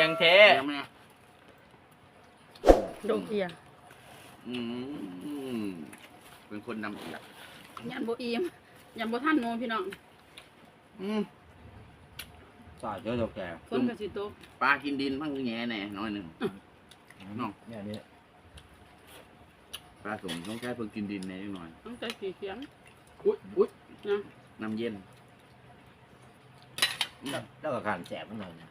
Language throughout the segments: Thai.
ยังเทเดี๋ยวแม่ดงเอียอืมเป็นคนนำเอียดยันโบอีมยันโบท่านโนพี่น้องอืมสอดเยอะตัวแกฝนกระสิตกปลากินดินมั่งแง่แน่น้อยหนึ่ง น้อง เนี่ยนี่ปลาสมต้องใช้เพิ่งกินดินแน่นิดหน่อยต้องใจสีเสียงอุ้ยอุ้ยนะน้ำเย็นอืมแล้วก็การแสบมันหน่อยนะ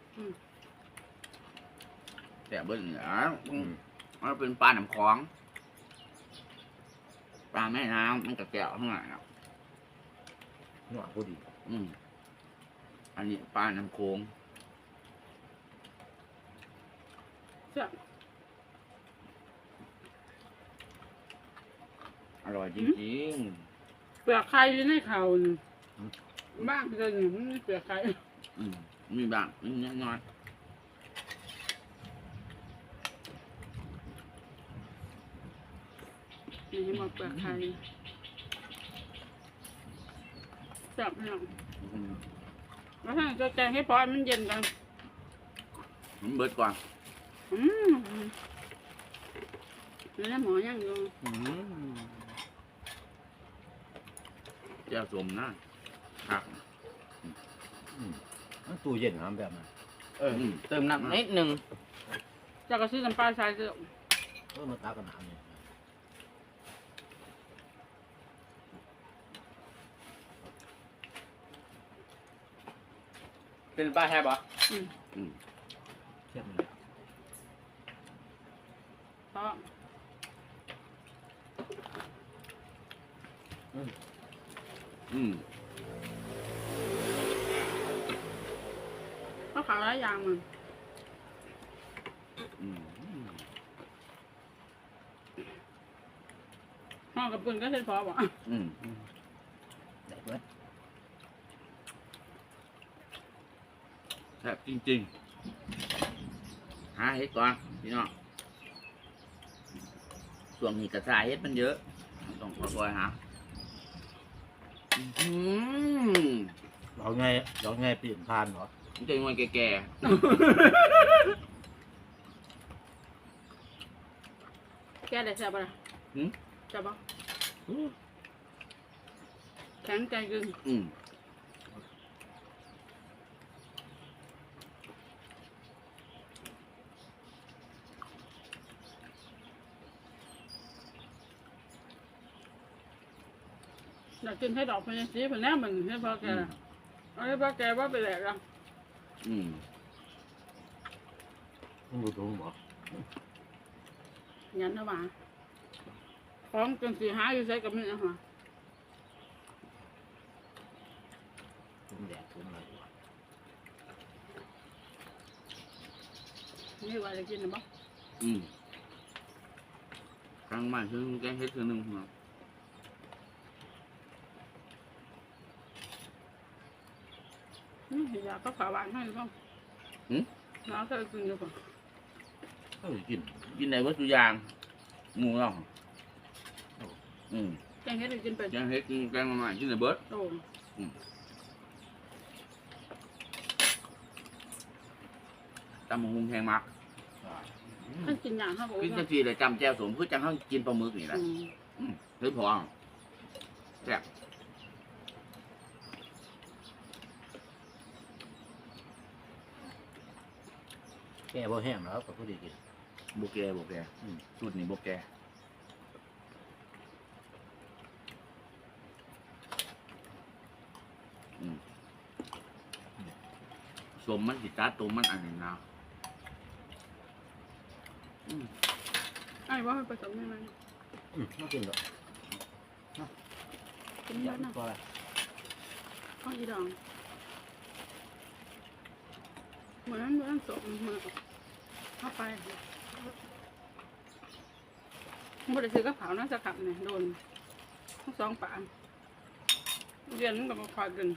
แต่เบิ้ลเหนืออืมมันเป็นปลาหนำคลองปลาแม่น้ำมันกระแก้วข้างหลังอะหนวดผู้ดี อืมอันนี้ปลาน้ำโขงเสียอร่อยจริงเปลือกไข่อยู่ในเข่านี่บ้างเลยนี่มันมีเปลือกไข่ๆอืมมีบางนิดน้อย นี่ให้มาเปลือกไข่เสียบพี่น้องอืมแล้วถ้าจะแกงให้พอมันเย็นกันผมเบิดก่อนอืมนี่นะหมอยังอยู่อืมเจ้าสมนะครับมันตู้เย็นน้ำแบบนั้นเออเติมน้ำนิดหนึ่ง เจากระซื้อน้ำปลาใส่เสื้อ เออมันตากันน้ำเนี่ย เป็นป้าแทบปะอืมอืมเทียบมันเลยเพราะอืมเขาขายหลายอย่างมันอืมห่อกับปืนก็เห็นพอบ่อืมได้เบิด ซ่บจริงๆ หาเห็ดก่อนพี่น้องส่วนนี้กระสายเห็ดมันเยอะ ต้องค่อยๆหาอืมเราไงเราไงเปลี่ยนพานเหรอมันจะงวยแก่แกได้แซ่บปะล่ะๆหืมแซ่บปะแข็งใจกึ่งอืม อยากกินให้ดอกพญาสีผลแน่มันให้พอแกล่ะเอาให้พอแกว่าไปแหลกละอืมมันดูตรงบ่ยันนะหว่าของจนสีหาอยู่ใส่กับมือนะหว่าตรงแดดตรงอะไรวะนี่ว่าจะกินหรือเปล่าอืมกลางบ้านคือแกงเห็ดคือหนึ่งหัว อืมอยากก็ฝาหวานให้หรือเปล่าน้ำใส่กินดีกว่าเออกินกินได้วัตถุกอย่างหมูเราอืมแกงเฮ็ดให้กินเป็นแกงเห็ดกินแกงมาใหม่กินได้เบิดโอ้ตำมะฮุงแพงมากท่านกินอย่างเขาบอกกินว่าจังทีเลยจำแจ่วสมคือจังเขากินปลาหมึกนี่แหละอืมอืมหรือพอแซ่บ แก่บ่แห้งแล้วก็ผู้ดีกินโบแกโบแกอืม สูตรนี้โบแกอืมสมมันสิตาตัวมันอันนี้นะอืมไอ้ว่าให้ผสมยังไงอืมไม่กินหรอกกินอเยยาอะกนะก็อะไรข้าวอีดองเหมือนเหมือนสมเหมือน เข้าไปบ่ได้ซื้อกับเผาน่าจะขับเนี่ยโดนทั้งสองปานเรียนมันก็มาคอยกัน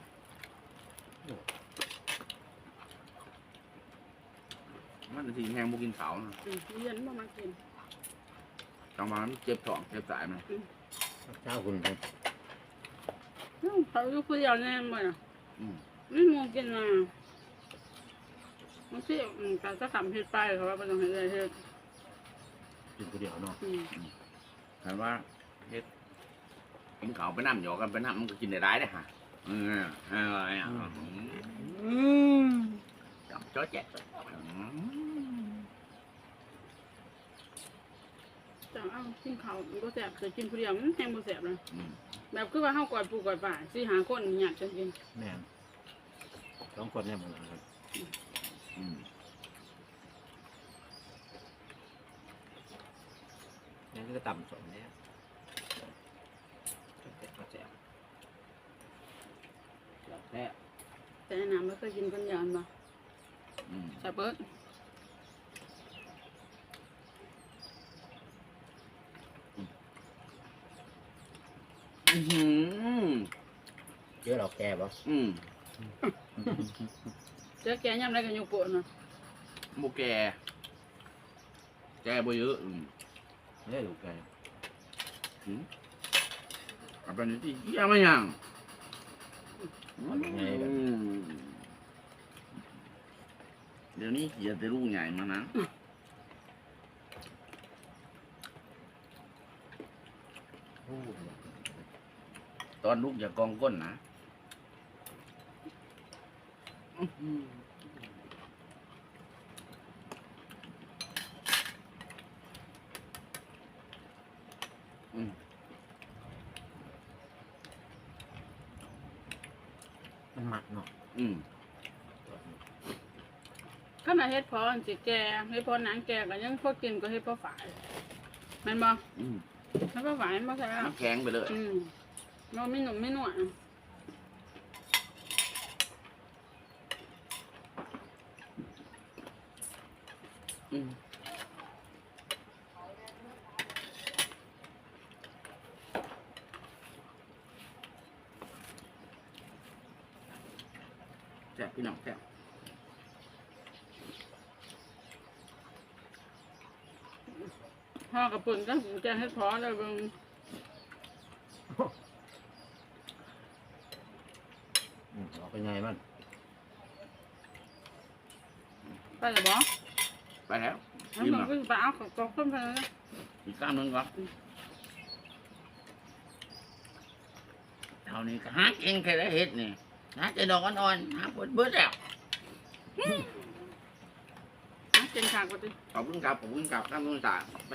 มันสิแห้งบ่กินเขาวนะอืมเรียนบ่มากินจังหวะมันเจ็บท้องเจ็บสายมันเจ้าคุณเป็นอืมเขาอยู่คนเดียวแน่มั้ยน่ะอืมไม่มองกินน่ะ บางทีอืมการจะขับเฮ็ดไปเขาว่าบ่ต้องเฮ็ดอะไรเฮ็ดกินคนเดียวเนาะอืมถามว่าเฮ็ดกินข้าวไปน้ำหยอกกันไปน้ำมันก็กินได้ได้เด้อฮะเออเอออะอืมจับจ้อแจ๊ะอืมแต่เอากินข้าวมันก็แซ่บแต่กินผู้เดียวมันแห้งบ่แซ่บเลยอืมแบบคือว่าเฮากอดปูกอดป่าสิหาคนอยากจะกินแม่นสองคนเนี่ยมันนะครับ อืมนี่ก็ต่ำสมเนี่ยเจ็บแสบแท้แต่แนะน้ำไม่เคยกินคนเดียวบ่อืมแซ่บเบิดอื้อหือเยอะเราแก่ปะอืม เจ้าแกยามใดก็อยู่โปะเนาะโบแก แกบ่เยอะอืมเนี่ยลูกแก่เอาไปนี่ที่เยี่ยมยังเอายังไงกันอืมเดี๋ยวนี้เกียรติลูกใหญ่มานะโอ้ตอนลูกอย่ากองก้นนะอื มันหมักเนาะอืมขนาดเฮ็ดพอนสิแกเฮ็ดพอหนังแกก็ยังพอกินก็เฮ็ดพอฝายแม่นบ่อืมเฮ็ดพอฝายมันบ่ใช่น้ำแข็งไปเลย อืมมันไม่หนุ่มไม่หนวล อืมแซ่บพี่น้องแซ่บห่อกับปุ่นก็แกงเฮ็ดพอแล้วเบิ่งอืมเอาไปไงมัน ไปแล้วบ่ ไปแล้วแล้วมันก็ไปเอาของกองขึ้นไปเลยอีกกล้ามหนึงก่อนเท่านี้ก็หาเองแค่ได้เห็ดนี่หาแต่ดอกอ่อนๆหาเบิดเบิดแล้วนะเก่งขากว่าติขอบคุณครับขอบคุณครับท่านผู้ชมไป